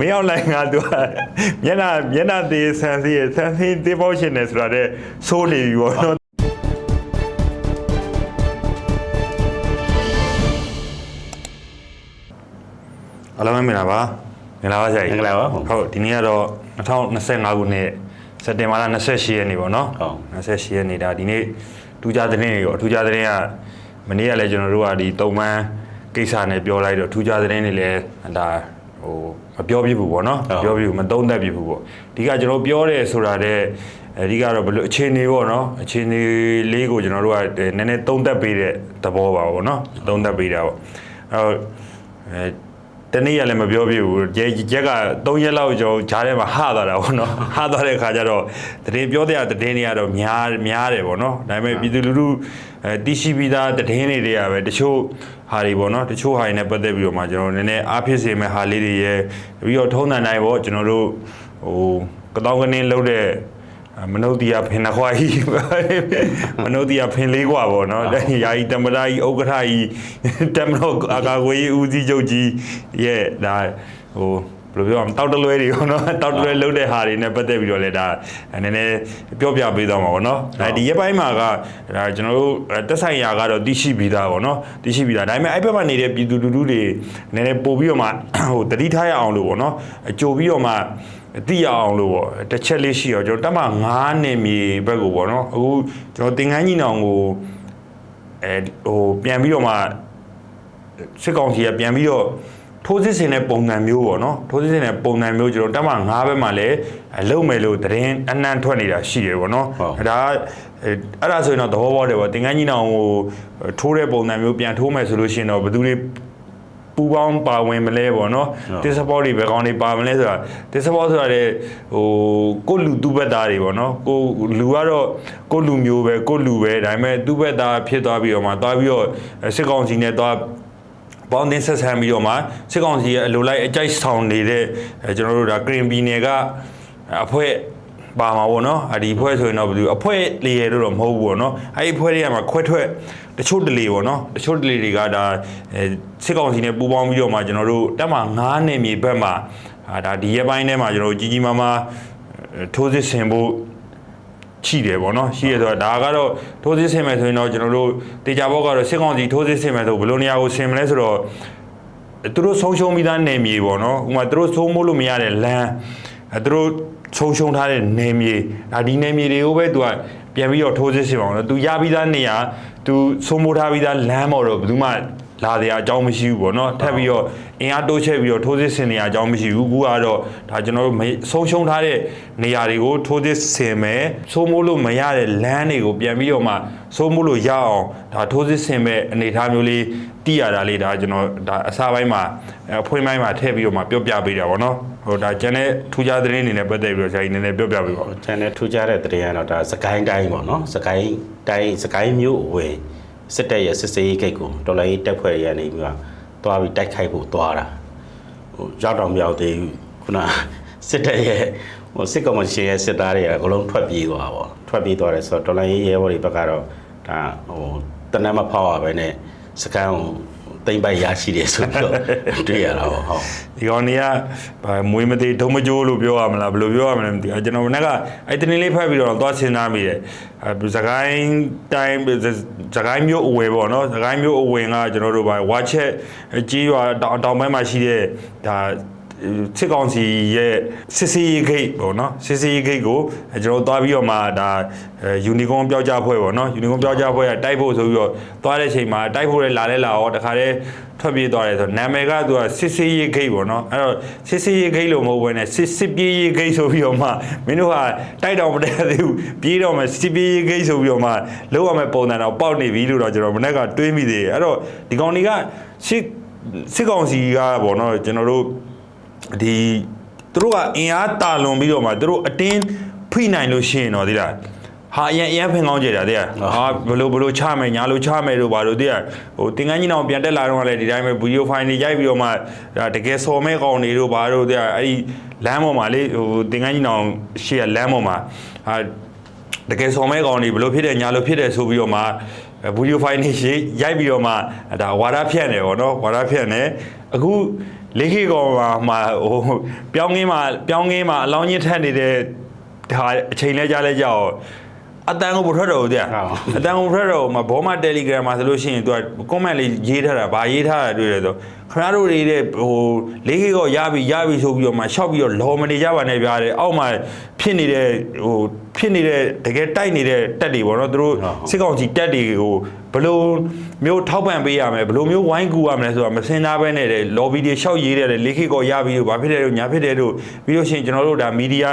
မင်းအောင်လိုက်ငါသူကမျက်နှာမျက်နှာသေးဆန်စီရဆန်စီတေးပေါက်ရှင်နေဆိုတာတဲ့ဆိုးနေပြီပေါ့နော်အလုံးမင်္ဂလာပါမင်္ဂလာပါဆရာကြီးမင်္ဂလာပါဟုတ်ဒီနေ့ကတော့2025ခုနှစ်စက်တင်ဘာလ28ရက်နေ့ပေါ့နော်ဟုတ်28ရက်နေ့ဒါဒီနေ့ထူးခြားသတင်းတွေရောထူးခြားသတင်းကမနေ့ကလည်းကျွန်တော်တို့ကဒီတုံမန်းကိစ္စနဲ့ပြောလိုက်တော့ထူးခြားသတင်းတွေလည်းဒါ ဟိုမပြောပြဘူးပေါ့နော်မပြောပြဘူးမသုံးသပ်ပြဘူးပေါ့ဒီကကျွန်တော်ပြောတယ်ဆိုတာတဲ့အဓိကတော့ဘယ်လိုအခြေအနေပေါ့နော်အခြေအနေလေးကိုကျွန်တော်တို့ကနည်းနည်းသုံးသပ်ပေးတဲ့သဘောပါပေါ့နော်သုံးသပ်ပေးတာပေါ့အဲတော့အဲ တနေ့ရလည်းမပြောပြဘူးကြက်ကြက်က3ရက်လောက်ကျော်ဂျားထဲမှာဟသွားတာပေါ့နော်ဟသွားတဲ့ခါကျတော့တည်ပြောတဲ့တည်တွေကတော့များများတယ်ပေါ့နော်ဒါပေမဲ့ပြည်သူလူထုအဲတီရှိပြီးသားတည်နေတွေကပဲတချို့ဟာတွေပေါ့နော်တချို့ဟာတွေနဲ့ပတ်သက်ပြီးတော့မှကျွန်တော်နည်းနည်းအားဖြစ်စေမဲ့ဟာလေးတွေရဲ့ပြီးတော့ထုံးတန်တိုင်းပေါ့ကျွန်တော်တို့ဟိုကတောင်းကနေလှုပ်တဲ့ မနုဿီယဖင်နှခွာကြီးမနုဿီယဖင်လေးခွာပေါ့နော်ယာယီတမ္ပရာကြီးဥက္ကဋ္ဌကြီးတမ္ပရောအာကာကွေးဦးကြီးချုပ်ကြီးရဲ့ဒါဟိုဘယ်လိုပြောအောင်တောက်တလွဲတွေပေါ့နော်တောက်တလွဲလုံးတဲ့ဟာတွေနဲ့ပတ်သက်ပြီးတော့လည်းဒါနည်းနည်းပြောပြပေးသွားမှာပေါ့နော်ဒါဒီရက်ပိုင်းမှာကဒါကျွန်တော်တို့တက်ဆိုင်ရာကတော့သိရှိပြီးသားပေါ့နော်သိရှိပြီးသားဒါပေမဲ့အဲ့ဘက်မှာနေတဲ့ပြည်သူလူထုတွေနည်းနည်းပို့ပြီးတော့မှဟိုတတိထားရအောင်လို့ပေါ့နော်အကြိုပြီးတော့မှ သိရအောင်လို့ပေါ့တစ်ချက်လေးရှိတော့ကျွန်တော်တက်မ9နေမြေဘက်ကိုပေါ့နော်အခုကျွန်တော်တင်ကန်းကြီးနောင်ကိုအဲဟိုပြန်ပြီးတော့မှစစ်ကောင်စီကပြန်ပြီးတော့ထိုးစစ်ဆင်တဲ့ပုံစံမျိုးပေါ့နော်ထိုးစစ်ဆင်တဲ့ပုံစံမျိုးကျွန်တော်တက်မ9ဘက်မှာလည်းအလုံးမယ်လို့သတင်းအနှံ့ထွက်နေတာရှိတယ်ပေါ့နော်ဟုတ်ဒါကအဲအဲ့ဒါဆိုရင်တော့သဘောပေါက်တယ်ပေါ့တင်ကန်းကြီးနောင်ကိုထိုးတဲ့ပုံစံမျိုးပြန်ထိုးမယ်ဆိုလို့ရှိရင်တော့ဘယ်သူတွေ ပူပေါင်းပါဝင်မလဲပေါ့နော်ဟုတ်တစ်စပေါ်တွေဘယ်ကောင်တွေပါမလဲဆိုတာတစ်စပေါ်ဆိုတာလေဟိုကိုယ့်လူသူ့ဘက်သားတွေပေါ့နော်ကိုလူကတော့ကိုယ့်လူမျိုးပဲကိုယ့်လူပဲဒါပေမဲ့သူ့ဘက်သားဖြစ်သွားပြီးတော့မှသွားပြီးတော့စစ်ကောင်စီနဲ့သွားပေါင်းတင်ဆက်ဆံပြီးတော့မှစစ်ကောင်စီရဲ့အလိုလိုက်အကြိုက်ဆောင်နေတဲ့အဲကျွန်တော်တို့ဒါကရင်ပြည်နယ်ကအဖွဲ့ ပါမှာပေါ့နော်အဒီအဖွဲ့ဆိုရင်တော့ဘယ်သူအဖွဲ့လေရတော့မဟုတ်ဘူးပေါ့နော်အဲ့ဒီအဖွဲ့တွေကမှခွဲထွက်တချို့တလေပေါ့နော်တချို့တလေတွေကဒါအဲစစ်ကောင်စီနဲ့ပူးပေါင်းပြီးတော့မှကျွန်တော်တို့တက်မှ9နယ်မြေဘက်မှာအာဒါဒီရက်ပိုင်းထဲမှာကျွန်တော်တို့ကြီးကြီးမားမားအဲထိုးစစ်ဆင်ဖို့ရှိတယ်ပေါ့နော်ရှိရဆိုတော့ဒါကတော့ထိုးစစ်ဆင်မယ်ဆိုရင်တော့ကျွန်တော်တို့တေချာဘောက်ကတော့စစ်ကောင်စီထိုးစစ်ဆင်မယ်ဆိုဘယ်လိုနေရာကိုဆင်မလဲဆိုတော့သူတို့ဆုံးရှုံးပြီးသားနယ်မြေပေါ့နော်ဥပမာသူတို့ဆုံးမိုးလို့မရတဲ့လမ်းအဲသူတို့ ဆုံးရှုံးထားတဲ့နယ်မြေဒါဒီနယ်မြေတွေကိုပဲသူကပြန်ပြီးတော့ထိုးစစ်ဆင်ပါအောင်နော်သူရပြီးသားနေရာသူဆုံးမိုးထားပြီးသားလမ်းပေါ်တော့ဘယ်သူမှလာတဲ့အကြောင်းမရှိဘူးပေါ့နော်ထပ်ပြီးတော့ အင်အားတိုးချဲ့ပြီးတော့ထိုးစစ်ဆင်နေရအကြောင်းမရှိဘူးခုကတော့ဒါကျွန်တော်တို့မဆုံးရှုံးထားတဲ့နေရာတွေကိုထိုးစစ်ဆင်မယ်ဆုံးမိုးလို့မရတဲ့လမ်းတွေကိုပြန်ပြီးတော့မှဆုံးမိုးလို့ရအောင်ဒါထိုးစစ်ဆင်မဲ့အနေအထားမျိုးလေးတည်ရတာလေးဒါကျွန်တော်ဒါအစားပိုင်းမှာအဖွင့်ပိုင်းမှာထည့်ပြီးတော့မှပြောပြပေးတာပေါ့နော်ဟိုဒါကျန်တဲ့ထူးခြားသတင်းတွေနဲ့ပတ်သက်ပြီးတော့ဆရာကြီးနည်းနည်းပြောပြပေးပါဦးကျန်တဲ့ထူးခြားတဲ့သတင်းကတော့ဒါစကိုင်းတိုင်းပေါ့နော်စကိုင်းတိုင်းစကိုင်းမြို့အဝင်စစ်တပ်ရဲ့စစ်စေးရေးဂိတ်ကိုတော်လိုင်းတက်ဖွဲ့ရနေပြီးတော့ တွားပြီးတိုက်ခိုက်ဖို့တွားတာဟိုရောက်တော့မရောက်သေးဘူးခုနစစ်တပ်ရဲ့ဟိုစစ်ကောင်စီရဲ့စစ်သားတွေကအကုန်လုံးထွက်ပြေးသွားပါထွက်ပြေးသွားတယ်ဆိုတော့တော်လိုင်းရဲဘော်တွေဘက်ကတော့ဒါဟိုတနက်မဖောက်ရပဲနဲ့စကိုင်းကို တိမ့်ပိုက်ရရှိတယ်ဆိုပြီးတော့တွေ့ရတာပေါ့ဟုတ်ဒီကောင်တွေကဗာမွေးမသေးဒုံမကြိုးလို့ပြောရမလားဘယ်လိုပြောရမလဲမသိဘူးကျွန်တော်ကအဲ့တနေ့လေးဖတ်ပြီးတော့သွားစဉ်းစားမိတယ်အဲစကိုင်းတိုင်းစကိုင်းမျိုးအဝယ်ပေါ့နော်စကိုင်းမျိုးအဝင်ကကျွန်တော်တို့ဗာဝါချက်ကြီးရွာတောင်တောင်ပိုင်းမှာရှိတဲ့ဒါ စစ်ကောင်စီရဲ့စစ်စီရေးဂိတ်ပေါ့နော်စစ်စီရေးဂိတ်ကိုအဲကျွန်တော်တို့သွားပြီးတော့မှဒါယူနီကွန်ပျောက်ကြားဖွဲ့ပေါ့နော်ယူနီကွန်ပျောက်ကြားဖွဲ့ကတိုက်ဖို့ဆိုပြီးတော့သွားတဲ့ချိန်မှာတိုက်ဖို့လည်းလာလဲလာတော့တခါတည်းထွက်ပြေးသွားတယ်ဆိုတော့နာမည်ကသူကစစ်စီရေးဂိတ်ပေါ့နော်အဲ့တော့စစ်စီရေးဂိတ်လို့မဟုတ်ဘဲနဲ့စစ်စစ်ပြေးရေးဂိတ်ဆိုပြီးတော့မှမင်းတို့ကတိုက်တော့မတက်သေးဘူးပြေးတော့မှစစ်ပြေးရေးဂိတ်ဆိုပြီးတော့မှလောက်ရမယ့်ပုံစံတော့ပေါက်နေပြီလို့တော့ကျွန်တော်မနေ့ကတွေးမိသေးတယ်အဲ့တော့ဒီကောင်တွေကစစ်စစ်ကောင်စီကပေါ့နော်ကျွန်တော်တို့ ဒီသူတို့ကအင်အားတာလွန်ပြီးတော့မှသူတို့အတင်းဖိနိုင်လို့ရှိရင်တော့ဒီလားဟာအရင်အရင်ဖင်ကောင်းကြတာတဲ့ဟာဘလို့ဘလို့ချမယ်ညာလို့ချမယ်လို့ဘာလို့တဲ့ဟိုတင်ကန်းကြီးအောင်ပြန်တက်လာတော့လည်းဒီတိုင်းပဲဗီဒီယိုဖိုင်တွေရိုက်ပြီးတော့မှဒါတကယ်စော်မဲ့ကောင်တွေတို့ဘာလို့တဲ့အဲ့ဒီလမ်းပေါ်မှာလေဟိုတင်ကန်းကြီးအောင်ရှေ့ကလမ်းပေါ်မှာဟာတကယ်စော်မဲ့ကောင်တွေဘလို့ဖြစ်တယ်ညာလို့ဖြစ်တယ်ဆိုပြီးတော့မှဗီဒီယိုဖိုင်တွေရိုက်ပြီးတော့မှဒါဝါဒဖြန့်တယ်ပေါ့နော်ဝါဒဖြန့်တယ်အခု လေးခေတ်ကောင်မှာမှာဟိုပြောင်းကင်းမှာပြောင်းကင်းမှာအလောင်းကြီးထက်နေတဲ့ဒါအချိန်လဲကြလဲကြောက်အတန်ကိုမထွက်တော့ဘူးတဲ့ဟုတ်အတန်ကိုမထွက်တော့ဘူးမဘောမ Telegram မှာဆိုလို့ရှိရင် तू က comment လေးရေးထားတာဗာရေးထားတာတွေ့တယ်ဆို ခင်ဗျားတို့တွေတဲ့ဟိုလေးခေတ်ကောရပြီရပြီဆိုပြီးတော့မှရှောက်ပြီးတော့လော်မနေကြပါနဲ့ဗျာတဲ့အောက်မှာဖြစ်နေတဲ့ဟိုဖြစ်နေတဲ့တကယ်တိုက်နေတဲ့တက်တွေပေါ့နော်သူတို့ဟုတ်ဟုတ်စစ်ကောင်စီတက်တွေကိုဘယ်လိုမျိုးထောက်ပံ့ပေးရမလဲဘယ်လိုမျိုးဝိုင်းကူရမလဲဆိုတာမစင်သားပဲနဲ့တဲ့ lobby တွေရှောက်ရေးတဲ့လေးခေတ်ကောရပြီလို့ဘာဖြစ်တယ်လို့ညာဖြစ်တယ်လို့ပြီးလို့ရှိရင်ကျွန်တော်တို့ဒါမီဒီယာ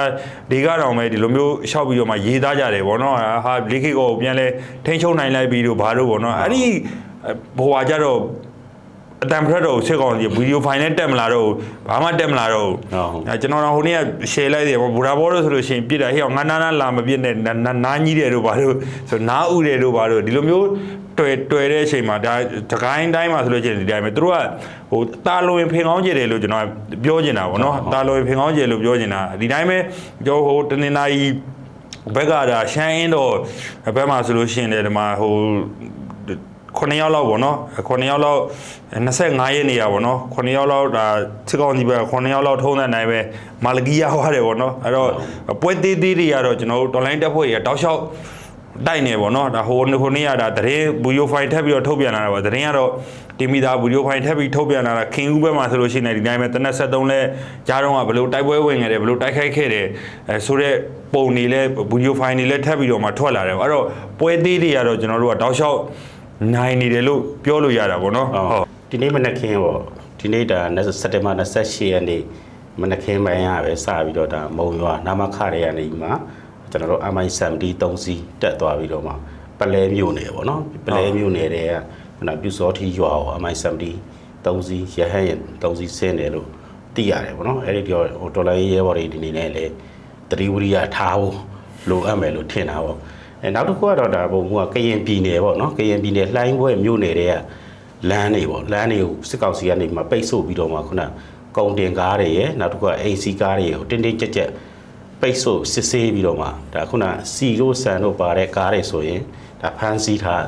တွေကတော့ပဲဒီလိုမျိုးရှောက်ပြီးတော့မှရေးသားကြတယ်ပေါ့နော်ဟာလေးခေတ်ကောကိုပြန်လဲထိန်းချုပ်နိုင်လိုက်ပြီလို့ဘာလို့ပေါ့နော်အဲ့ဒီဘဝကြတော့ အတံဖရက်တော့စစ်ကောင်စီဗီဒီယိုဖိုင်နဲ့တက်မလာတော့ဘူးဘာမှတက်မလာတော့ဘူးဟုတ်အဲကျွန်တော်တော့ဟိုနေ့က share လိုက်တယ်ပေါ့ဘူရာဘောလို့ဆိုလို့ရှိရင်ပြစ်တာဟဲ့အောင်ငါနာနာလာမပြစ်နဲ့နာနာနာကြီးတယ်တို့ဘာလို့ဆိုနားဥတယ်တို့ဘာလို့ဒီလိုမျိုးတွေ့တွေ့တဲ့အချိန်မှာဒါတကိုင်းတိုင်းမှာဆိုလို့ရှိရင်ဒီတိုင်းပဲသူတို့ကဟိုတာလွင်ဖင်ကောင်းကြတယ်လို့ကျွန်တော်ပြောချင်တာပေါ့နော်တာလွင်ဖင်ကောင်းကြတယ်လို့ပြောချင်တာဒီတိုင်းပဲကျွန်တော်ဟိုတနင်္လာရီဘက်ကဒါရှမ်းအင်းတော့ဘက်မှာဆိုလို့ရှိရင်လည်းဒီမှာဟို 9ယောက်လောက်ပေါ့နော်9ယောက်လောက်25ရက်နေရပေါ့နော်9ယောက်လောက်ဒါစစ်ကောင်စီဘက်က9ယောက်လောက်ထုံးတဲ့နိုင်ပဲမာလကီရောက်ရတယ်ပေါ့နော်အဲ့တော့ပွဲသေးသေးတွေကတော့ကျွန်တော်တို့ online တက်ဖွဲ့တွေကတောက်လျှောက်တိုက်နေပေါ့နော်ဒါဟိုဟိုနေ့ကဒါသတင်းဘူယိုဖိုင်ထပ်ပြီးတော့ထုတ်ပြန်လာတာပါသတင်းကတော့တီမီတာဘူယိုဖိုင်ထပ်ပြီးထုတ်ပြန်လာတာခင်ဦးဘက်မှာဆိုလို့ရှိရင်ဒီတိုင်းပဲတနက်73လဲကြားတော့ကဘလို့တိုက်ပွဲဝင်ခဲ့တယ်ဘလို့တိုက်ခိုက်ခဲ့တယ်အဲဆိုတော့ပုံနေလဲဘူယိုဖိုင်နေလဲထပ်ပြီးတော့မှထွက်လာတယ်အဲ့တော့ပွဲသေးတွေကတော့ကျွန်တော်တို့ကတောက်လျှောက် နိုင်နေတယ်လို့ပြောလို့ရတာပေါ့နော်ဟုတ်ဟုတ်ဒီနေ့မနက်ခင်းပေါ့ဒီနေ့ဒါ20စက်တင်ဘာ28ရက်နေ့မနက်ခင်းပိုင်းရပဲစပြီးတော့ဒါမုံရွာနာမခရဲရနေမှာကျွန်တော်တို့ MI70 3စီးတက်သွားပြီးတော့မှပလဲမြို့နယ်ပေါ့နော်ပလဲမြို့နယ်တွေကခုနပြူစောထီရွာကို MI70 3စီးရဟန်းရင်3စီးဆင်းတယ်လို့သိရတယ်ပေါ့နော်အဲ့ဒီတော့ဟိုဒေါ်လာရေးရဲဘော်တွေဒီနေ့နဲ့လေတတိဝရိယထားဖို့လိုအပ်မယ်လို့ထင်တာပေါ့ အဲနောက်တစ်ခုကတော့ဒါဘုံကကရင်ပြည်နယ်ပေါ့နော်ကရင်ပြည်နယ်လှိုင်းဘွဲမြို့နယ်တွေကလမ်းတွေပေါ့လမ်းတွေကိုစစ်ကောင်စီကနေမှပိတ်ဆို့ပြီးတော့မှခုနကုန်တင်ကားတွေရယ်နောက်တစ်ခုက AC ကားတွေကိုတင်းတင်းကြပ်ကြပ်ပိတ်ဆို့စစ်ဆေးပြီးတော့မှဒါခုနစီတို့ဆန်တို့ပါတဲ့ကားတွေဆိုရင်ဒါဖမ်းဆီးထား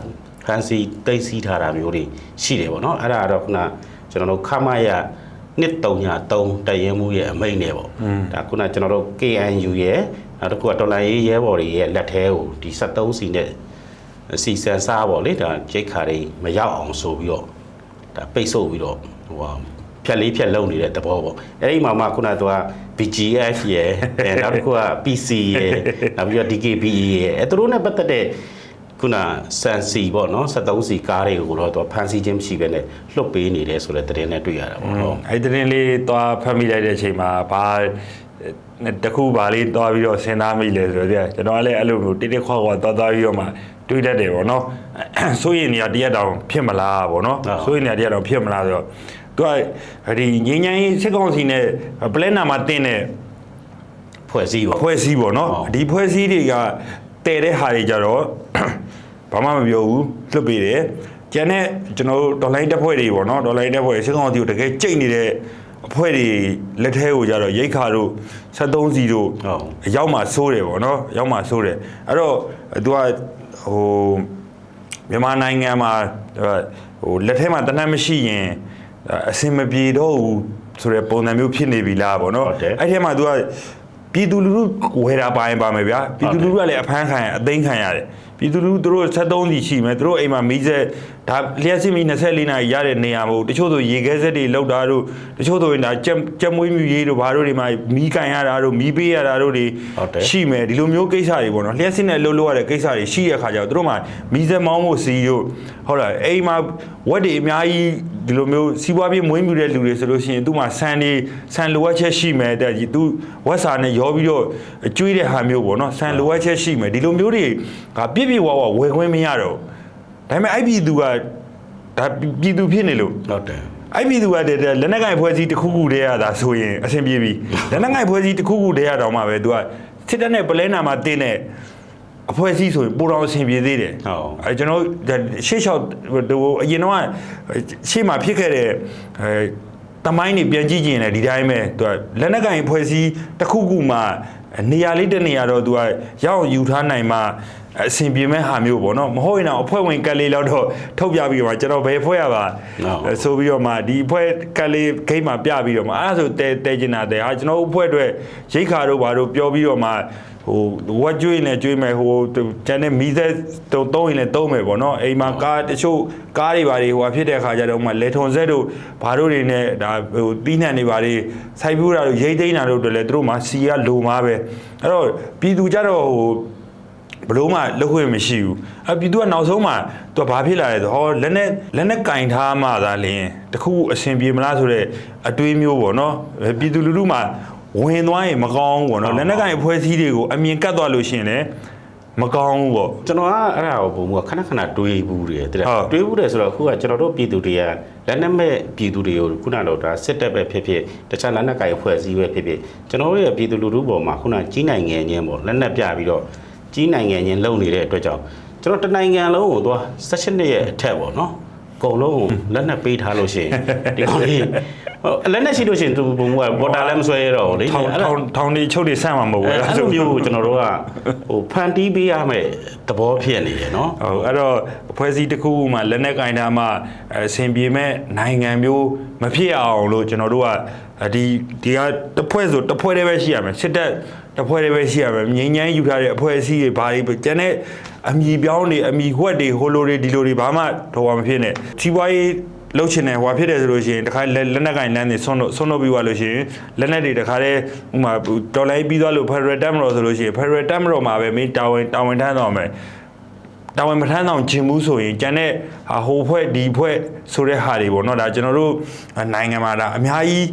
ဖမ်းဆီးတိတ်ဆီးထားတာမျိုးတွေရှိတယ်ပေါ့နော်အဲ့ဒါကတော့ခုနကျွန်တော်တို့ခမရ1303တရင်မှုရဲ့အမိန့်တွေပေါ့ဒါခုနကျွန်တော်တို့ KNU ရဲ့ နောက်တစ်ခုကတော်လိုင်းရေးရဲဘော်တွေရဲ့လက်ထဲကိုဒီ73စီနဲ့စီစန်စားပေါ့လေဒါဂျိတ်ခါတွေမရောက်အောင်ဆိုပြီးတော့ဒါပိတ်ဆို့ပြီးတော့ဟိုဟာဖြက်လေးဖြက်လုံနေတဲ့သဘောပေါ့အဲ့ဒီမှာမှခုနကသူက BGF ရယ်အဲနောက်တစ်ခုက PC ရယ်နောက်ပြီးတော့ DKBE ရယ်အဲသူတို့နဲ့ပတ်သက်တဲ့ခုနစန်စီပေါ့နော်73စီကားတွေကိုတော့သူကဖန်ဆီးခြင်းမရှိဘဲနဲ့လွတ်ပေးနေတယ်ဆိုတဲ့သတင်းနဲ့တွေ့ရတာပေါ့နော်အဲ့ဒီတင်းလေးသွားဖတ်မိလိုက်တဲ့အချိန်မှာဘာ တခုပါလေးသွားပြီးတော့စဉ်းစားမိလဲဆိုတော့ကျွန်တော်ကလည်းအဲ့လိုမျိုးတိတိခွာခွာသွားသွားပြီးတော့မှတွေးတတ်တယ်ပေါ့နော်ဆိုရင်နေရာတရက်တောင်ဖြစ်မလားပေါ့နော်ဆိုရင်နေရာတရက်တောင်ဖြစ်မလားဆိုတော့သူကဒီငင်းငင်းစစ်ကောင်စီနဲ့ပလဲနာမှာတင်းတဲ့ဖွဲ့စည်းပေါ့ဖွဲ့စည်းပေါ့နော်ဟုတ်ဒီဖွဲ့စည်းတွေကတည်တဲ့ဟာတွေကြတော့ဘာမှမပြောဘူးလွတ်ပေးတယ်ကျန်တဲ့ကျွန်တော်တို့ဒေါ်လာတက်ဖွဲ့တွေပေါ့နော်ဒေါ်လာတက်ဖွဲ့စစ်ကောင်စီကိုတကယ်ကြိတ်နေတဲ့ အဖွဲ့တွေလက်ထဲကိုကြတော့ရိတ်ခါတို့73စီတို့ဟုတ်ရောက်မှဆိုးတယ်ပေါ့နော်ရောက်မှဆိုးတယ်အဲ့တော့သူကဟိုမြန်မာနိုင်ငံမှာဟိုလက်ထဲမှာတနတ်မရှိရင်အစင်မပြေတော့ဘူးဆိုတဲ့ပုံစံမျိုးဖြစ်နေပြီလားပေါ့နော်ဟုတ်တယ်အဲ့ထဲမှာ तू ကပြည်သူလူထုဝယ်တာပါရင်ပါမယ်ဗျာပြည်သူလူထုကလည်းအဖမ်းခံရအသိမ်းခံရတယ်ပြည်သူလူထုတို့73စီရှိမယ်တို့အိမ်မှာမီးစက် ဒါလျှက်စစ်မီ24နာရီရတဲ့နေရာမဟုတ်တချို့ဆိုရေခဲစက်တွေလောက်တာတို့တချို့ဆိုရင်ဒါကြက်ကြက်မွေးမြူရေးတို့ဘာတို့တွေမှာမီးကန်ရတာတို့မီးပေးရတာတို့တွေဟုတ်တယ်ရှိမယ်ဒီလိုမျိုးကိစ္စတွေပေါ့နော်လျှက်စစ်နဲ့လှုပ်လို့ရတဲ့ကိစ္စတွေရှိရခါကျတော့တို့မှာမီးစက်မောင်းဖို့စီတို့ဟုတ်လားအိမ်မှာဝက်တွေအများကြီးဒီလိုမျိုးစီးပွားပြေးမွေးမြူတဲ့လူတွေဆိုလို့ရှိရင်သူ့မှာဆန်တွေဆန်လိုအပ်ချက်ရှိမယ်တဲ့သူဝက်စာနဲ့ရောပြီးတော့ကျွေးတဲ့ဟာမျိုးပေါ့နော်ဆန်လိုအပ်ချက်ရှိမယ်ဒီလိုမျိုးတွေကပြည့်ပြည့်ဝဝဝယ်ခွင့်မရတော့ဘူး ဒါပေမဲ့အဲ့ပြည်သူကဒါပြည်သူဖြစ်နေလို့ဟုတ်တယ်အဲ့ပြည်သူကတဲ့လက်နက်ကိုင်ဖွဲ့စည်းတစ်ခုခုတည်းရတာဆိုရင်အဆင်ပြေပြီလက်နက်ကိုင်ဖွဲ့စည်းတစ်ခုခုတည်းရတော့မှပဲသူကစစ်တပ်နဲ့ပလဲနာမှာတင်းတဲ့အဖွဲ့အစည်းဆိုရင်ပိုတော်အဆင်ပြေသေးတယ်ဟုတ်အဲကျွန်တော်ရှေ့လျှောက်ဒီအရင်တော့ရှေ့မှာဖြစ်ခဲ့တဲ့အဲတမိုင်းနေပြန်ကြည့်ကြည့်ရင်လည်းဒီတိုင်းပဲသူကလက်နက်ကင်ဖွဲ့စည်းတစ်ခုခုမှနေရာလေးတစ်နေရာတော့သူကရောက်ယူထားနိုင်မှ အဆင်ပြေမဲ့ဟာမျိုးပေါ့နော်မဟုတ်ရင်တော့အဖွဲ့ဝင်ကတ်လေးတော့တော့ထုတ်ပြပြီးတော့ကျွန်တော်ဘယ်ဖွဲ့ရပါဟုတ်ဆိုပြီးတော့မှဒီအဖွဲ့ကတ်လေးဂိမ်းမှာပြပြီးတော့မှအဲ့ဒါဆိုတဲတဲကျင်တာတဲဟာကျွန်တော်တို့အဖွဲ့အတွက်ရိတ်ခါတို့ဘာတို့ပြောပြီးတော့မှဟိုဝက်ကျွေးနေကျွေးမယ်ဟိုကျန်တဲ့မီးသက်တုံးတုံးရင်လည်းတုံးမယ်ပေါ့နော်အိမ်မှာကားတချို့ကားတွေဘာတွေဟိုဖြစ်တဲ့ခါကျတော့မှလေထုံဆက်တို့ဘာတို့တွေနဲ့ဒါဟိုတီးနှံတွေဘာတွေစိုက်ပျိုးတာတို့ရိတ်သိမ်းတာတို့တွေလည်းသူတို့မှစီကလိုမှာပဲအဲ့တော့ပြည်သူကြတော့ဟို ဘလို့မှလုပ်ခွင့်မရှိဘူးအပြည်သူကနောက်ဆုံးမှသူကဘာဖြစ်လာလဲဆိုဟောလက်နဲ့လက်နဲ့ကင်ထားမှသာလင်းတခုအဆင်ပြေမလားဆိုတော့အတွေးမျိုးပေါ့နော်ပြည်သူလူထုမှဝင်သွားရင်မကောင်းဘူးပေါ့နော်လက်နဲ့ကင်အဖွဲ့အစည်းတွေကိုအမြင်ကတ်သွားလို့ရှိရင်လည်းမကောင်းဘူးပေါ့ကျွန်တော်ကအဲ့ဒါကိုပုံမှုကခဏခဏတွေးဘူးတယ်တဲ့ဟုတ်တွေးဘူးတယ်ဆိုတော့အခုကကျွန်တော်တို့ပြည်သူတွေကလက်နက်မဲ့ပြည်သူတွေကိုခုနတော့ဒါစစ်တပ်ပဲဖြစ်ဖြစ်တခြားလက်နက်ကိုင်အဖွဲ့အစည်းပဲဖြစ်ဖြစ်ကျွန်တော်တို့ရဲ့ပြည်သူလူထုပေါ်မှာခုနကြီးနိုင်ငံချင်းပေါ့လက်နက်ပြပြီးတော့ ကြီးနိုင်ငံချင်းလုံနေတဲ့အတွက်ကြောင့်ကျွန်တော်တနိုင်ငံလုံးကိုသွား16နှစ်ရဲ့အထက်ပေါ့နော်အကုန်လုံးကိုလက်နက်ပေးထားလို့ရှိရင်ဒီကောင်လေးဟိုလက်နက်ရှိလို့ရှိရင်သူပုံမှုကပေါ်တာလည်းမဆွဲရတော့ဘူးလေထောင်အဲ့ဒါထောင်ထောင်နေချုပ်နေဆန့်မှာမဟုတ်ဘူးအဲ့အဲ့ဒါလိုဆိုမျိုးကိုကျွန်တော်တို့ကဟိုဖန်တီးပေးရမယ်သဘောဖြစ်နေတယ်နော်ဟုတ်အဲ့တော့အဖွဲ့အစည်းတစ်ခုခုမှလက်နက်ကင်ထားမှအဆင်ပြေမဲ့နိုင်ငံမျိုးမဖြစ်အောင်လို့ကျွန်တော်တို့ကဒီဒီကတစ်ဖွဲ့ဆိုတစ်ဖွဲ့တည်းပဲရှိရမယ်စစ်တပ် တစ်ဖွဲ့တည်းပဲရှိရမယ်ငြိမ်းချမ်းယူထားတဲ့အဖွဲ့အစည်းတွေဘာတွေကျန်တဲ့အမီပြောင်းတွေအမီခွက်တွေဟိုလိုတွေဒီလိုတွေဘာမှတော့မဖြစ်နဲ့စီးပွားရေးလှုပ်ချင်တယ်ဟွာဖြစ်တယ်ဆိုလို့ရှိရင်တခါလက်လက်နက်ကင်လမ်းတွေဆွန့်လို့ဆွန့်လို့ပြီးသွားလို့ရှိရင်လက်နက်တွေတခါတည်းဥမာတော်လိုင်းပြီးသွားလို့ Federal တက်မတော်ဆိုလို့ရှိရင် Federal တက်မတော်မှာပဲမင်းတာဝန်တာဝန်ထမ်းသွားမယ်တာဝန်မထမ်းဆောင်ခြင်းဘူးဆိုရင်ကျန်တဲ့ဟာဟိုဖွဲ့ဒီဖွဲ့ဆိုတဲ့ဟာတွေပေါ့နော်ဒါကျွန်တော်တို့နိုင်ငံမှာဒါအများကြီး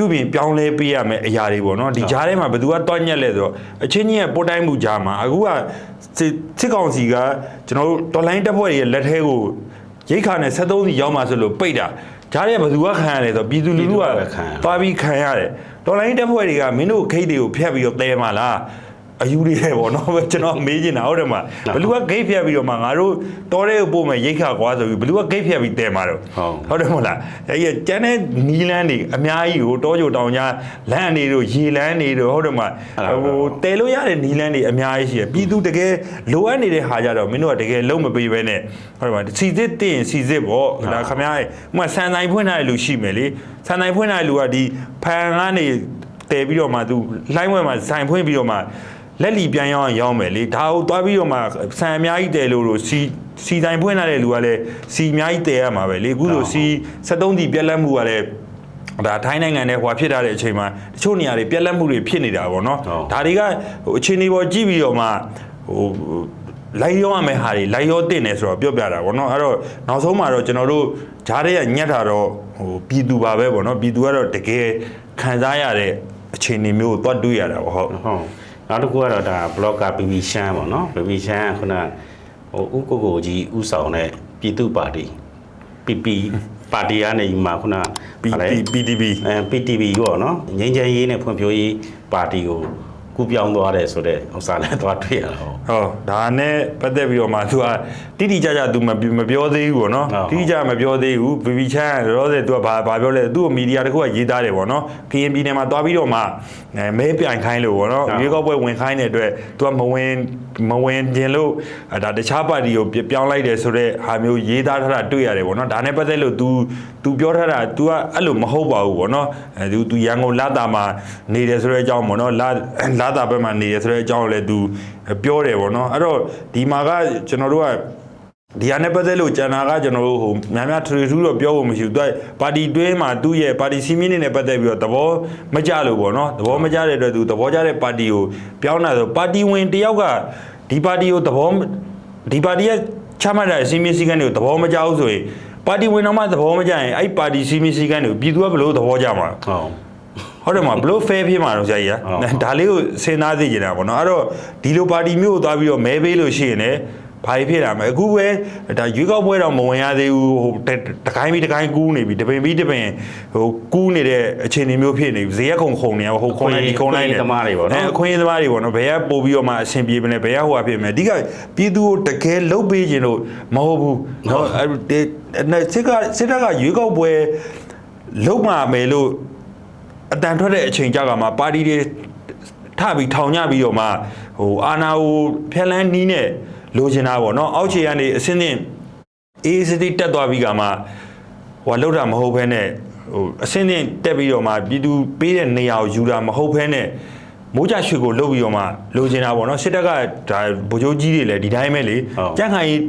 ပြုပြင်ပြောင်းလဲပေးရမယ်အရာတွေပေါ့နော်ဒီကြားထဲမှာဘယ်သူကတွားညက်လဲဆိုတော့အချင်းချင်းရဲ့ပို့တိုင်းမှုကြားမှာအခုကစစ်စစ်ကောင်စီကကျွန်တော်တို့တော်လိုင်းတပ်ဖွဲ့တွေရဲ့လက်ထဲကိုရိတ်ခါနဲ့73စီရောက်မှဆိုလို့ပိတ်တာကြားထဲဘယ်သူကခံရလဲဆိုတော့ပြည်သူလူထုကပြည်သူကပဲခံရသွားပြီးခံရတယ်တော်လိုင်းတပ်ဖွဲ့တွေကမင်းတို့ခိတ်တွေကိုဖျက်ပြီးတော့တဲမှာလား အယူတွေပဲပေါ့နော်ကျွန်တော်မေးချင်တာဟုတ်တယ်မလားဘလူကဂိတ်ဖျက်ပြီးတော့မှငါတို့တော်တဲ့ကိုပို့မယ်ရိတ်ခါကွာဆိုပြီးဘလူကဂိတ်ဖျက်ပြီးတဲမှာတော့ဟုတ်ဟုတ်တယ်မဟုတ်လားအဲ့ဒီကျန်တဲ့နီလန်းတွေအများကြီးကိုတောကြိုတောင်ကြားလမ်းအနေတို့ရေလန်းနေတို့ဟုတ်တယ်မလားအဲ့ဒါပဲဟိုတဲလို့ရတဲ့နီလန်းတွေအများကြီးရှိတယ်ပြည်သူတကယ်လိုအပ်နေတဲ့ဟာကြတော့မင်းတို့ကတကယ်လုံးမပေးဘဲနဲ့ဟုတ်တယ်မလားစီစစ်တင်စီစစ်ပေါ့ဒါခမရဲ့ဥပမာဆန်တိုင်းဖွင့်ထားတဲ့လူရှိမယ်လေဆန်တိုင်းဖွင့်ထားတဲ့လူကဒီဖန်ကနေတဲပြီးတော့မှသူလှိုင်းဝဲမှာဇိုင်ဖွင့်ပြီးတော့မှ လက်လီပြန်ရောက်အောင်ရောင်းမယ်လေဒါကိုသွားပြီးတော့မှဆန်အများကြီးတဲလို့လို့စီစီတိုင်းဖွင့်ထားတဲ့လူကလည်းစီအများကြီးတဲရမှာပဲလေအခုဆိုစီ73တီပြက်လက်မှုကလည်းဒါထိုင်းနိုင်ငံနဲ့ဟိုဖြစ်ထားတဲ့အချိန်မှာတချို့နေရာတွေပြက်လက်မှုတွေဖြစ်နေတာပေါ့နော်ဟုတ်ဒါတွေကဟိုအခြေအနေပေါ်ကြည့်ပြီးတော့မှဟိုလိုက်ရောရမယ့်ဟာတွေလိုက်ရောတင်တယ်ဆိုတော့ပြောပြတာပေါ့နော်အဲ့တော့နောက်ဆုံးမှာတော့ကျွန်တော်တို့ဂျားတွေကညက်တာတော့ဟိုပြည်သူပါပဲပေါ့နော်ပြည်သူကတော့တကယ်ခံစားရတဲ့အခြေအနေမျိုးကိုတွတ်တွေ့ရတာပေါ့ဟုတ်ဟုတ် နောက်တစ်ခုကတော့ဒါ blogger BB ရှမ်းပေါ့နော် BB ရှမ်းကခုနဟိုဥကိုကိုကြီးဥဆောင်တဲ့ပြည်သူပါတီ PP ပါတီကနေမှခုန P- P- PTB အဲ PTB ပေါ့နော်ငင်းချမ်းရေးနဲ့ဖွံ့ဖြိုးရေးပါတီကို ကူပြောင်းသွားတယ်ဆိုတော့ဥစားလည်းသွားတွေ့ရတာဟုတ်ဟောဒါနဲ့ပတ်သက်ပြီးတော့မှသူကတိတိကျကျသူမပြောမပြောသေးဘူးပေါ့နော်ဟုတ် တိတိကျကျမပြောသေးဘူးဘီဘီချန်ရောတဲ့သူကဘာဘာပြောလဲသူ့ကိုမီဒီယာတခုကရေးသားတယ်ပေါ့နော်ကရင်ပြည်နယ်မှာသွားပြီးတော့မှအဲမဲပြိုင်ခိုင်းလို့ပေါ့နော်ဟုတ်ရွေးကောက်ပွဲဝင်ခိုင်းတဲ့အတွက်သူကမဝင် မဝင်ခြင်းလို့အဲဒါတခြားပါတီကိုပြပြောင်းလိုက်တယ်ဆိုတော့ဟာမျိုးရေးသားထားတာတွေ့ရတယ်ပေါ့နော်ဒါနဲ့ပတ်သက်လို့ तू तू ပြောထားတာ तू ကအဲ့လိုမဟုတ်ပါဘူးပေါ့နော်အဲ तू तू ရန်ကုန်လာတာမှာနေတယ်ဆိုတဲ့အကြောင်းပေါ့နော်လာလာတာဘက်မှာနေတယ်ဆိုတဲ့အကြောင်းကိုလည်း तू ပြောတယ်ပေါ့နော်အဲ့တော့ဒီမှာကကျွန်တော်တို့က ဒီဟာနဲ့ပတ်သက်လို့ကျန်တာကကျွန်တော်တို့ဟိုများများထွေထူးတော့ပြောဖို့မရှိဘူးသူကပါတီတွင်းမှာသူ့ရဲ့ပါတီစီမင်းနေနဲ့ပတ်သက်ပြီးတော့သဘောမကျလို့ပေါ့နော်သဘောမကျတဲ့အတွက်သူသဘောကျတဲ့ပါတီကိုပြောင်းတာဆိုပါတီဝင်တယောက်ကဒီပါတီကိုသဘောဒီပါတီရဲ့ချမှတ်တဲ့အစီအမင်းစည်းကမ်းတွေကိုသဘောမကျဘူးဆိုရင်ပါတီဝင်တော့မှသဘောမကျရင်အဲ့ပါတီစီမင်းစည်းကမ်းတွေကိုပြည်သူကဘယ်လိုသဘောကျမှာလဲဟုတ်ဟုတ်တယ်မဘလို့ fair ဖြစ်မှာတော့ဆရာကြီးဟုတ်ကဒါလေးကိုစဉ်းစားသိကြတာပေါ့နော်အဲ့တော့ဒီလိုပါတီမျိုးကိုသွားပြီးတော့မဲပေးလို့ရှိရင်လည်း ဘာဖြစ်လာမလဲအခုပဲဒါရွေးကောက်ပွဲတော့မဝင်ရသေးဘူးဟိုတကိုင်းပြီးတကိုင်းကူးနေပြီတပင်ပြီးတပင်ဟိုကူးနေတဲ့အခြေအနေမျိုးဖြစ်နေပြီဈေးရခုံခုံနေဟိုခုံလိုက်ဒီခုံလိုက်နေအခွင့်အရေးသမားတွေပေါ့နော်အခွင့်အရေးသမားတွေပေါ့နော်ဘယ်ကပို့ပြီးတော့မှအဆင်ပြေမလဲဘယ်ကဟိုဟာဖြစ်မလဲအဓိကပြည်သူကိုတကယ်လှုပ်ပေးခြင်းလို့မဟုတ်ဘူးနော်အဲ့စစ်ကစစ်တပ်ကရွေးကောက်ပွဲလှုပ်မှာမယ်လို့အတန်ထွက်တဲ့အချိန်ကြာကမှပါတီတွေထပြီးထောင်ညပြီးတော့မှဟိုအာနာကိုဖျက်လန်းနီးနဲ့ လိုချင်တာပေါ့နော်အောက်ခြေကနေအစင်းစင်းအေးစတိတက်သွားပြီးကမှဟိုလောက်တာမဟုတ်ဘဲနဲ့ဟိုအစင်းစင်းတက်ပြီးတော့မှပြည်သူပေးတဲ့နေရာကိုယူတာမဟုတ်ဘဲနဲ့မိုးကြရွှေကိုလုတ်ပြီးတော့မှလိုချင်တာပေါ့နော်စစ်တပ်ကဒါဗိုလ်ချုပ်ကြီးတွေလည်းဒီတိုင်းပဲလေကြန့်ခိုင်ရေး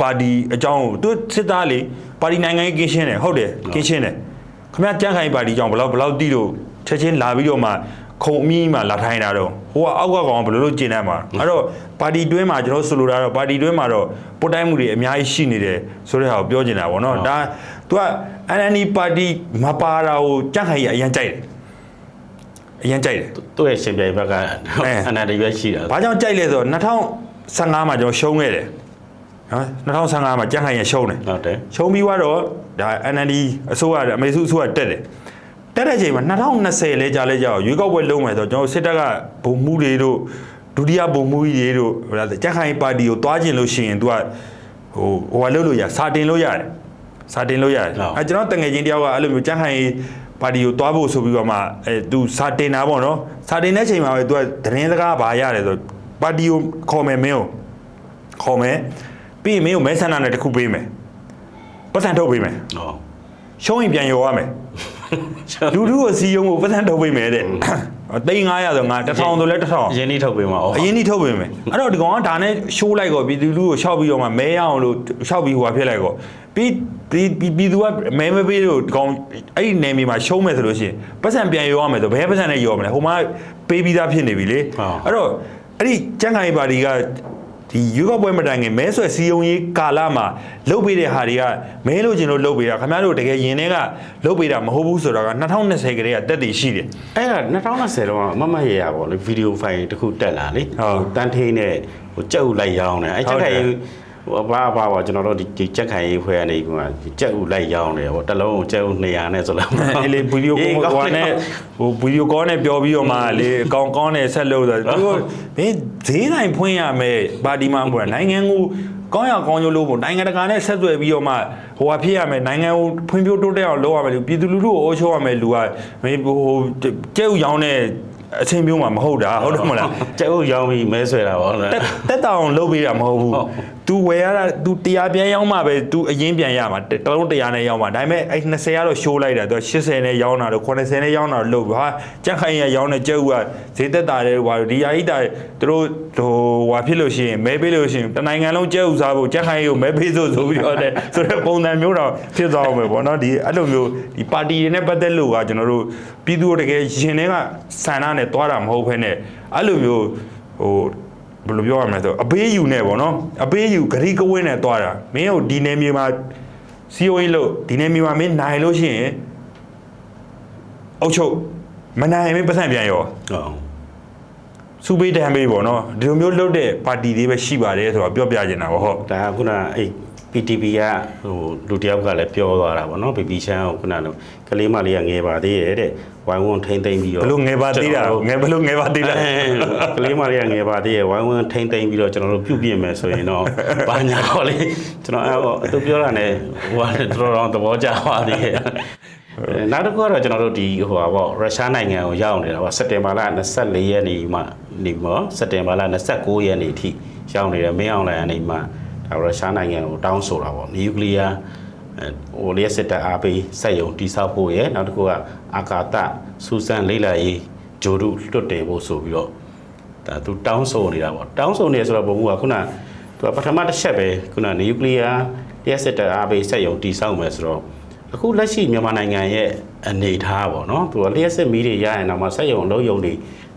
ပါတီအကြောင်းကိုသူစစ်သားလေပါတီနိုင်ငံရေးကင်းရှင်းတယ်ဟုတ်တယ်ကင်းရှင်းတယ်ခမရကြန့်ခိုင်ပါတီကြောင့်ဘယ်လောက်ဘယ်လောက်တီးလို့ချက်ချင်းလာပြီးတော့မှ ခုံအမီးမှလာထိုင်တာတော့ဟိုကအောက်ကကောင်ဘယ်လိုလုပ်ကျင်တတ်မှာအဲ့တော့ပါတီတွင်းမှာကျွန်တော်ဆိုလိုတာတော့ပါတီတွင်းမှာတော့ပုတ်တိုင်းမှုတွေအများကြီးရှိနေတယ်ဆိုတဲ့ဟာကိုပြောချင်တာဗောနော်ဒါ तू က NND ပါတီမပါတာကိုကြန့်ခိုင်ရအရန်ကြိုက်တယ်အရန်ကြိုက်တယ်သူ့ရဲ့ရှင်ပြိုင်ဘက်ကအနာတရွက်ရှိတာဘာကြောင့်ကြိုက်လဲဆိုတော့2015မှာကျွန်တော်ရှုံးခဲ့တယ်နော်2015မှာကြန့်ခိုင်ရရှုံးတယ်ဟုတ်တယ်ရှုံးပြီးတော့ဒါ NND အစိုးရအမေစုအစိုးရတက်တယ် တက်တဲ့ချိန်မှာ2020လဲကြာလဲကြာရွေးကောက်ပွဲလုံးမယ်ဆိုတော့ကျွန်တော်စစ်တပ်ကဗုံမှုတွေတို့ဒုတိယဗုံမှုကြီးတွေတို့ဟိုလားကြက်ခိုင်ပါတီကိုတွားကျင်လို့ရှိရင် तू ကဟိုဟိုကလုပ်လို့ရစာတင်လို့ရတယ်စာတင်လို့ရတယ်အဲကျွန်တော်တငယ်ချင်းတယောက်ကအဲ့လိုမျိုးကြက်ခိုင်ပါတီကိုတွားဖို့ဆိုပြီးတော့မှအဲ तू စာတင်တာပေါ့နော်စာတင်တဲ့ချိန်မှာပဲ तू ကသတင်းစကားဘာရတယ်ဆိုပါတီကိုခေါ်မယ်မင်းကိုခေါ်မယ်ပြီးရင်မင်းကိုမဲဆန္ဒနဲ့တစ်ခုပေးမယ်ပတ်စံထုတ်ပေးမယ် ဟော ရှုံးရင်ပြန်ရောရမယ် လူလူကိုစီယုံကိုပတ်စံထုတ်ပေးမယ်တဲ့သိန်း900ဆိုငါ1000ဆိုလဲ1000အရင်နေ့ထုတ်ပေးမှာဩအရင်ကြီးထုတ်ပေးမယ်အဲ့တော့ဒီကောင်ကဒါနဲ့ရှိုးလိုက်ကောပြည်သူလူကိုရှောက်ပြီးတော့မှမဲရအောင်လို့ရှောက်ပြီးဟိုဟာဖြစ်လိုက်ကောပြီးပြီးပြည်သူကမဲမပေးလို့ဒီကောင်အဲ့ဒီနယ်မြေမှာရှုံးမယ်ဆိုလို့ရှိရင်ပတ်စံပြန်ရောရမယ်ဆိုဘယ်ပတ်စံနဲ့ရောမလဲဟိုမှာပေးပြီးသားဖြစ်နေပြီလေအဲ့တော့အဲ့ဒီကျန်းခိုင်ပါတီက ဒီရွေးကောက်ပွဲမတိုင်ခင်မဲဆွဲစီယုံရေးကာလမှာလုတ်ပေးတဲ့ဟာတွေကမဲလို့ကျင်လို့လုတ်ပေးတာခင်ဗျားတို့တကယ်ရင်ထဲကလုတ်ပေးတာမဟုတ်ဘူးဆိုတော့က2020ကတည်းကတက်တည်ရှိတယ်အဲ့ဒါ2020တော့မမရရပေါ့လေဗီဒီယိုဖိုင်တစ်ခုတက်လာလေဟုတ်တန်ထိန်နဲ့ဟိုကြက်ဥလိုက်ရောင်းတယ်အဲ့ဟုတ်ကြက်တယ်ခိုင် ဟိုဘာဘာပါကျွန်တော်တို့ဒီဒီကြက်ခိုင်ရေးဖွဲ့ကနေကကြက်ဥလိုက်ရောင်းတယ်ပေါ့တစ်လုံးကိုကြက်ဥ200နဲ့ဆိုတော့အဲ့လေဗီဒီယိုကောဟိုနဲ့ဟိုဗီဒီယိုကောနဲ့ပြောပြီးတော့မှလေအကောင်ကောင်းနဲ့ဆက်လို့ဆိုတော့သူတို့ဘင်းဈေးတိုင်းဖွင့်ရမယ်ပါတီမှမဟုတ်ဘူးနိုင်ငံကိုကောင်းရကောင်းကျိုးလို့ပေါ့နိုင်ငံတကာနဲ့ဆက်သွယ်ပြီးတော့မှဟိုဟာဖြစ်ရမယ်နိုင်ငံကိုဖွံ့ဖြိုးတိုးတက်အောင်လုပ်ရမယ်လူပြည်သူလူထုကိုအိုးချိုးရမယ်လူကမင်းဟိုကျဲဥရောင်းတဲ့အချင်းမျိုးမှမဟုတ်တာဟုတ်တယ်မလားကြက်ဥရောင်းပြီးမဲဆွဲတာပေါ့လေတက်တက်တောင်လုပ်ပေးတာမဟုတ်ဘူးဟုတ် तू ဝယ်ရတာ तू တရားပြန်ရောက်မှပဲ तू အရင်ပြန်ရမှာတလုံးတရားနဲ့ရောက်မှာဒါပေမဲ့အဲ့20ကတော့ရှိုးလိုက်တာ तू 80နဲ့ရောင်းတာတော့90နဲ့ရောင်းတာတော့လုပ်ဟာကြက်ခိုင်ရရောင်းတဲ့ကြက်ဥကဈေးသက်တာတဲ့ဟိုဒီအအိတာသူတို့ဟိုဟွာဖြစ်လို့ရှိရင်မဲပေးလို့ရှိရင်တနိုင်ငံလုံးကြက်ဥစားဖို့ကြက်ခိုင်ကိုမဲပေးဆိုဆိုပြီးတော့တဲ့ဆိုတဲ့ပုံစံမျိုးတော့ဖြစ်သွားအောင်ပဲပေါ့နော်ဒီအဲ့လိုမျိုးဒီပါတီတွေနဲ့ပတ်သက်လို့ကကျွန်တော်တို့ပြည်သူတို့တကယ်ရင်ထဲကဆန္ဒနဲ့တွားတာမဟုတ်ဘဲနဲ့အဲ့လိုမျိုးဟို ဘယ်လိုပြောရမလဲဆိုအပေးယူနဲ့ပေါ့နော်အပေးယူဂရီကဝင်းနဲ့တွားတာမင်းတို့ဒီနယ်မြေမှာ COE လို့ဒီနယ်မြေမှာမင်းနိုင်လို့ရှိရင်အုတ်ချုပ်မနိုင်ရင်မင်းပတ်စံပြန်ရောဟုတ်စူပေးတမ်းပေးပေါ့နော်ဒီလိုမျိုးလုပ်တဲ့ပါတီတွေပဲရှိပါတယ်ဆိုတော့ပြောပြချင်တာပေါ့ဟုတ်ဒါကခုနအဲ့ PTP ကဟိုလူတယောက်ကလည်းပြောသွားတာပေါ့နော် PP ချမ်းကိုခုနကကလေးမလေးကငယ်ပါသေးရဲ့တဲ့ဝိုင်းဝန်းထိမ့်သိမ့်ပြီးတော့ဘလို့ငယ်ပါသေးတာငယ်ဘလို့ငယ်ပါသေးတာကလေးမလေးကငယ်ပါသေးရဲ့ဝိုင်းဝန်းထိမ့်သိမ့်ပြီးတော့ကျွန်တော်တို့ပြုတ်ပြစ်မယ်ဆိုရင်တော့ဘာညာတော့လေကျွန်တော်အဲ့ဟိုသူပြောတာ ਨੇ ဟိုကလည်းတော်တော်သဘောကျပါသေးရဲ့အဲနောက်တစ်ခုကတော့ကျွန်တော်တို့ဒီဟိုပါပေါ့ရုရှားနိုင်ငံကိုရောက်နေတာပေါ့စက်တင်ဘာလ24ရက်နေ့မှနေမောစက်တင်ဘာလ29ရက်နေ့အထိရောက်နေတယ်မင်းအောင်လိုင်းအနေမှာဒါ ရုရှားနိုင်ငံကိုတောင်းဆိုတာပေါ့နျူကလ িয়ার ဟိုလျက်စစ်တပ်အားပေးစက်ယုံတိဆောက်ဖို့ရယ်နောက်တစ်ခုကအာကာသစူးစမ်းလေ့လာရေးဂျိုဒုလွတ်တယ်ဖို့ဆိုပြီးတော့ဒါသူတောင်းဆိုနေတာပေါ့တောင်းဆိုနေဆိုတော့ဘုံကခုနသူကပထမတစ်ချက်ပဲခုနနျူကလ িয়ার လျက်စစ်တပ်အားပေးစက်ယုံတိဆောက်မယ်ဆိုတော့အခုလက်ရှိမြန်မာနိုင်ငံရဲ့အနေထားပေါ့နော်သူကလျက်စစ်မီးတွေရရင်တော့မှစက်ယုံအလုံးယုံတွေ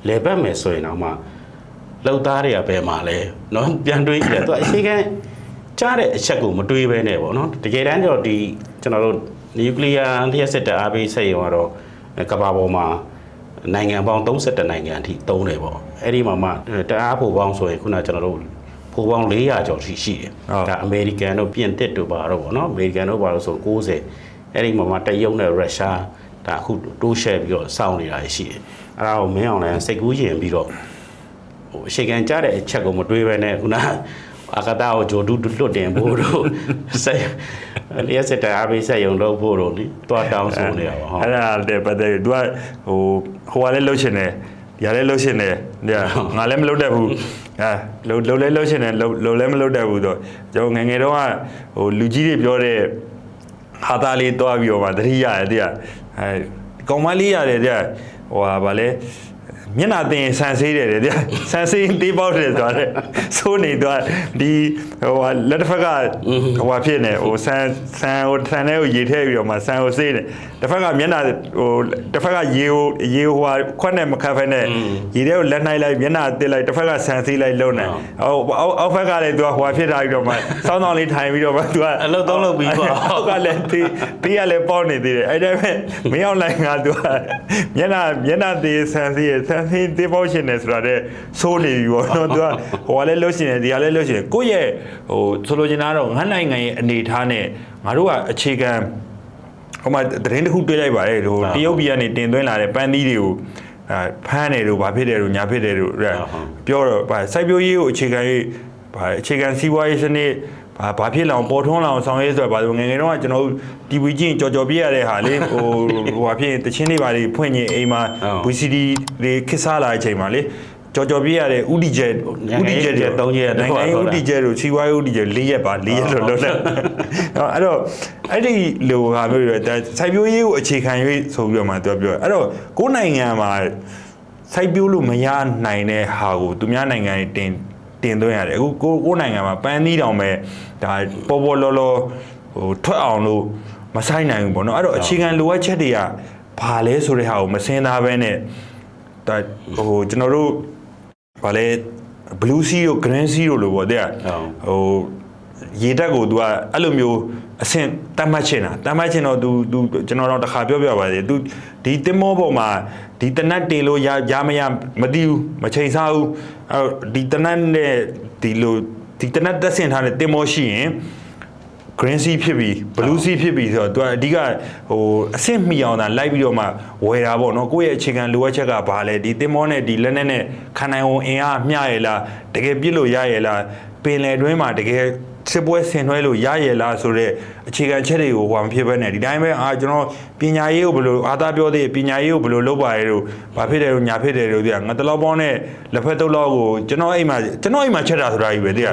လဲပတ်မယ်ဆိုရင်တော့မှလောက်သားတွေကဘယ်မှာလဲနော်ပြန်တွေးကြည့်တယ်သူကအချိန်က ကြားတဲ့အချက်ကိုမတွေးဘဲနဲ့ပေါ့နော်တကယ်တမ်းကျတော့ဒီကျွန်တော်တို့နျူကလ িয়ার လျက်စစ်တပ်အားပေးစက်ယုံကတော့ကမ္ဘာပေါ်မှာနိုင်ငံပေါင်း32နိုင်ငံအထိသုံးတယ်ပေါ့အဲ့ဒီမှာမှတအားဖို့ပေါင်းဆိုရင်ခုနကကျွန်တော်တို့ဖို့ပေါင်း400ကျော်ရှိရှိတယ်ဟုတ်ဒါအမေရိကန်တို့ပြင်သစ်တို့ပါတော့ဗောနော်အမေရိကန်တို့ပါလို့ဆို90အဲ့ဒီမှာမှတရုတ်နဲ့ရုရှားဒါအခုတိုးရှယ်ပြီးတော့စောင့်နေတာရှိတယ်အဲ့ဒါကိုမင်းအောင်လည်းစိတ်ကူးရင်ပြီးတော့ဟိုအချိန်ကန်ကြားတဲ့အချက်ကိုမတွေးဘဲနဲ့ခုန အာကတာကိုဂျိုဒူလွတ်တင်ဖို့တို့စိတ်လျက်စစ်တအားပေးဆက်ယုံလုပ်ဖို့တို့လीတွားတောင်းဆိုနေတာပါဟုတ်အဲ့ဒါတဲ့ပတ်သက်ပြီး तू ကဟိုဟိုကလည်းလှုပ်ရှင်တယ်ဒီကလည်းလှုပ်ရှင်တယ်ဒီကငါလည်းမလှုပ်တတ်ဘူးဟာလှုပ်လှုပ်လဲလှုပ်ရှင်တယ်လှုပ်လှုပ်လည်းမလှုပ်တတ်ဘူးတော့ကျွန်တော်ငယ်ငယ်တော့ကဟိုလူကြီးတွေပြောတဲ့ဟာသားလေးတွားပြီးတော့မှတတိရတယ်တဲ့အဲကောင်မလေးရတယ်တဲ့ဟိုဟာဗာလဲ မျက်နှာတင်ဆန်ဆေးတယ်တဲ့ဆန်ဆေးတေးပေါက်တယ်ဆိုတော့ဆိုးနေတော့ဒီဟိုဟာလက်တစ်ဖက်ကဟိုဟာဖြစ်နေဟိုဆန်ဆန်ဟိုဆန်ထဲကိုရေထည့်ပြီးတော့မှဆန်ကိုဆေးတယ်တစ်ဖက်ကမျက်နှာဟိုတစ်ဖက်ကရေကိုရေဟိုဟာခွက်နဲ့မခတ်ဖက်နဲ့ရေထဲကိုလက်နှိုက်လိုက်မျက်နှာတစ်လိုက်တစ်ဖက်ကဆန်ဆေးလိုက်လုံးနေဟိုအောက်အောက်ဖက်ကလည်းသူကဟိုဟာဖြစ်ထားပြီးတော့မှစောင်းစောင်းလေးထိုင်ပြီးတော့မှသူကအလုပ်သုံးလုပ်ပြီးပေါ့အောက်ကလည်းတီးတီးရလည်းပေါက်နေသေးတယ်အဲ့ဒါပဲမရောက်လိုက်ငါသူကမျက်နှာမျက်နှာသေးဆန်စီရဆန်စီတေးပေါက်ရှင်နေဆိုတာတဲ့ဆိုးနေပြီပေါ့နော်သူကဟိုကလည်းလှုပ်ရှင်တယ်ဒီကလည်းလှုပ်ရှင်တယ်ကိုယ့်ရဲ့ဟိုဆိုလိုချင်တာတော့ငါနိုင်ငံရဲ့အနေအထားနဲ့ငါတို့ကအခြေခံဟိုမှာသတင်းတစ်ခုတွေ့လိုက်ပါတယ်ဟိုတရုတ်ပြည်ကနေတင်သွင်းလာတဲ့ပန်းသီးတွေကိုအဲဖမ်းတယ်လို့ဘာဖြစ်တယ်လို့ညာဖြစ်တယ်လို့ပြောတော့ဗာစိုက်ပျိုးရေးကိုအခြေခံရေးဗာအခြေခံစီးပွားရေးစနစ် ဘာဘာဖြစ်လောင်ပေါ်ထွန်းလောင်ဆောင်ရေးဆိုတော့ဗာငယ်ငယ်တော့ကကျွန်တော်တို့ TV ကြည့်ရင်ကြော်ကြော်ပြရတဲ့ဟာလေဟိုဟိုဟာဖြစ်တချင်းတွေပါလေဖွင့်ရင်အိမ်မှာ VCD တွေခစ်စားလာတဲ့အချိန်မှာလေကြော်ကြော်ပြရတဲ့ဥတီကျဲဥတီကျဲတွေ၃ရက်နိုင်ငံရေးဥတီကျဲတို့စီဝါရေးဥတီကျဲ၄ရက်ပါ၄ရက်လို့လုပ်တယ်နော်အဲ့တော့အဲ့ဒီလိုဟာမျိုးတွေစိုက်ပျိုးရေးကိုအခြေခံ၍ဆိုပြီးတော့မှသူကပြောအဲ့တော့ကိုယ်နိုင်ငံမှာစိုက်ပျိုးလို့မရနိုင်တဲ့ဟာကိုသူများနိုင်ငံတွေတင် တင်သွင်းရတယ်အခုကိုကိုနိုင်ငံမှာပန်းသီးတောင်ပဲဒါပေါ်ပေါ်လောလောဟိုထွက်အောင်လို့မဆိုင်နိုင်ဘူးပေါ့နော်အဲ့တော့အခြေခံလိုအပ်ချက်တွေကဘာလဲဆိုတဲ့ဟာကိုမစင်သားပဲနဲ့ဒါဟိုကျွန်တော်တို့ဘာလဲ blue sea တို့ green sea တို့လို့ပေါ့တဲ့ဟို ရေတက်ကို तू ကအဲ့လိုမျိုးအဆင့်တတ်မှတ်ချင်တာတတ်မှတ်ချင်တော့ तू तू ကျွန်တော်တော့တစ်ခါပြောပြပါသေး तू ဒီတင်မောပေါ်မှာဒီတနတ်တင်လို့ရရမရမသိဘူးမချိန်စားဘူးအဲ့ဒီတနတ်နဲ့ဒီလိုဒီတနတ်တက်ဆင်ထားတဲ့တင်မောရှိရင် green sea ဖြစ်ပြီး blue sea ဖြစ်ပြီးဆိုတော့သူကအဓိကဟိုအဆင့်မီအောင်တာလိုက်ပြီးတော့မှဝယ်တာပေါ့နော်ကိုယ့်ရဲ့အခြေခံလိုအပ်ချက်ကဘာလဲဒီတင်မောနဲ့ဒီလက်နဲ့နဲ့ခံနိုင်အောင်အင်အားမျှရလားတကယ်ပြစ်လို့ရရလားပင်လယ်တွင်းမှာတကယ် စစ်ပွဲဆင်နွှဲလို့ရရလားဆိုတော့အခြေခံချက်တွေကိုဟိုမဖြစ်ဘဲနဲ့ဒီတိုင်းပဲအာကျွန်တော်ပညာရေးကိုဘယ်လိုအာသာပြောသေးပညာရေးကိုဘယ်လိုလုပ်ပါရဲလို့ဘာဖြစ်တယ်လို့ညာဖြစ်တယ်လို့ဒီကငါတလောက်ပေါင်းနဲ့လက်ဖက်တုပ်လောက်ကိုကျွန်တော်အိမ်မှာကျွန်တော်အိမ်မှာချက်တာဆိုတာကြီးပဲတဲ့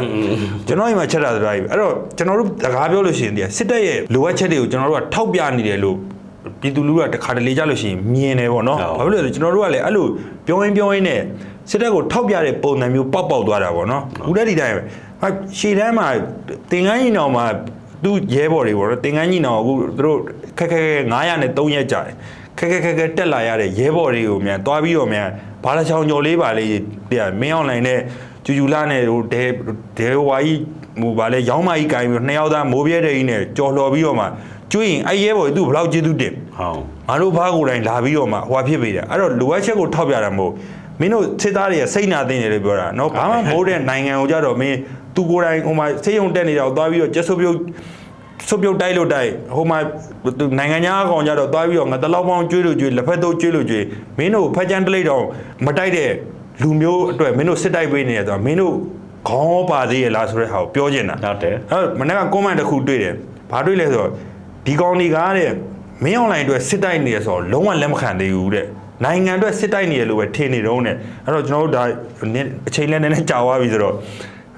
ကျွန်တော်အိမ်မှာချက်တာဆိုတာကြီးပဲအဲ့တော့ကျွန်တော်တို့စကားပြောလို့ရှိရင်ဒီစစ်တပ်ရဲ့လိုအပ်ချက်တွေကိုကျွန်တော်တို့ကထောက်ပြနေတယ်လို့ပြည်သူလူထုကတခါတလေကြလို့ရှိရင်မြင်တယ်ပေါ့နော်ဘာဖြစ်လို့လဲဆိုကျွန်တော်တို့ကလည်းအဲ့လိုပြောရင်းပြောရင်းနဲ့ စစ်တပ်ကိုထောက်ပြတဲ့ပုံစံမျိုးပေါက်ပေါက်သွားတာပေါ့နော်ဦးတဲ့ဒီတိုင်းပဲဟာရှေ့တန်းမှာတင်ကန်းကြီးနောင်မှာသူရဲဘော်တွေပေါ့နော်တင်ကန်းကြီးနောင်အခုသူတို့ခက်ခက်ခက်900နဲ့3ရက်ကြာတယ်ခက်ခက်ခက်ခက်တက်လာရတဲ့ရဲဘော်တွေကိုမြန်သွားပြီးတော့မြန်ဘာလာချောင်ကျော်လေးပါလေးတဲ့မင်းအောင်လိုင်းနဲ့ကျူကျူလာနဲ့ဟိုဒဲဒဲဝါကြီးဟိုဗာလဲရောင်းမကြီးကိုင်းပြီးနှစ်ယောက်သားမိုးပြဲတဲ့ကြီးနဲ့ကြော်လှော်ပြီးတော့မှကျွေးရင်အဲ့ရဲဘော်သူ့ဘလောက်ကျေးဇူးတင်ဟုတ်ငါတို့ဘားကိုယ်တိုင်လာပြီးတော့မှဟိုဖြစ်ပေးတယ်အဲ့တော့လိုအပ်ချက်ကိုထောက်ပြတာမဟုတ် မင်းတို့စစ်သားတွေကစိတ်နာသိနေတယ်လို့ပြောတာနော်ဘာမှမဟုတ်တဲ့နိုင်ငံကိုကြတော့မင်းသူကိုယ်တိုင်ဟိုမှာစေယုံတက်နေတာကိုသွားပြီးတော့ကျက်ဆုပ်ပြုတ်ဆုပ်ပြုတ်တိုက်လို့တိုက်ဟိုမှာသူနိုင်ငံသားအကောင်ကြတော့သွားပြီးတော့ငါတလောက်ပေါင်းကျွေးလို့ကျွေးလက်ဖက်တော့ကျွေးလို့ကျွေးမင်းတို့ဖက်ချန်တလိတ်တော့မတိုက်တဲ့လူမျိုးအတွက်မင်းတို့စစ်တိုက်ပေးနေတယ်ဆိုတော့မင်းတို့ခေါင်းပါသေးရလားဆိုတဲ့ဟာကိုပြောချင်တာဟုတ်တယ်အဲ့မနေ့က comment တစ်ခုတွေ့တယ်ဘာတွေ့လဲဆိုတော့ဒီကောင်ဒီကားတဲ့မင်းအွန်လိုင်းအတွက်စစ်တိုက်နေရဆိုတော့လုံးဝလက်မခံသေးဘူးတဲ့ နိုင်ငံအတွက်စစ်တိုက်နေရလို့ပဲထင်နေတော့ ਨੇ အဲ့တော့ကျွန်တော်တို့ဒါအချိန်လည်းနည်းနည်းကြာသွားပြီဆိုတော့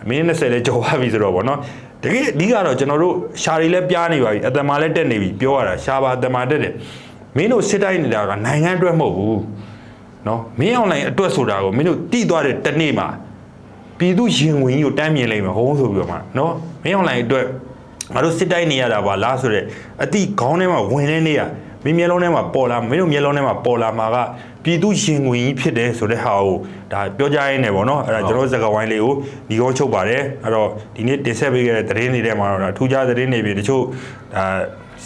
မိနစ်20လည်းကျော်သွားပြီဆိုတော့ဗောနော်တကယ်အဓိကတော့ကျွန်တော်တို့ရှာတွေလည်းပြားနေပါပြီအတမာလည်းတက်နေပြီပြောရတာရှာပါအတမာတက်တယ်မင်းတို့စစ်တိုက်နေတာကနိုင်ငံအတွက်မဟုတ်ဘူးနော်မင်း online အတွက်ဆိုတာကိုမင်းတို့တိသွားတဲ့တနေ့မှာပြည်သူရင်ဝင်ကြီးကိုတမ်းမြင်လိုက်မှာဟုတ်ဆိုပြီးတော့မှနော်မင်း online အတွက်ငါတို့စစ်တိုက်နေရတာပါလားဆိုတော့အတိခေါင်းထဲမှာဝင်နေနေရတာ မင်းမျက်လုံးထဲမှာပေါ်လာမင်းတို့မျက်လုံးထဲမှာပေါ်လာမှာကပြည်သူရင်ဝင်ကြီးဖြစ်တယ်ဆိုတဲ့ဟာကိုဒါပြောကြရင်းနေပေါ့နော်အဲ့ဒါကျွန်တော်စကားဝိုင်းလေးကိုဒီကောချုပ်ပါတယ်အဲ့တော့ဒီနေ့တင်ဆက်ပေးခဲ့တဲ့သတင်းတွေထဲမှာတော့ဒါထူးခြားသတင်းတွေပြီတချို့ဒါ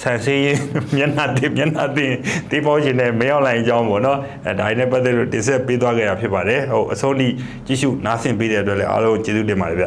ဆန်စေးရင်မျက်နှာတင်မျက်နှာတင်တေးပေါ်ရှင်နဲ့မင်းအွန်လိုင်းအကြောင်းပေါ့နော်အဲဒါနဲ့ပတ်သက်လို့တင်ဆက်ပေးသွားခဲ့တာဖြစ်ပါတယ်ဟုတ်အဆုံးထိကြည့်ရှုနားဆင်ပေးတဲ့အတွက်လည်းအားလုံးကျေးဇူးတင်ပါတယ်ဗျ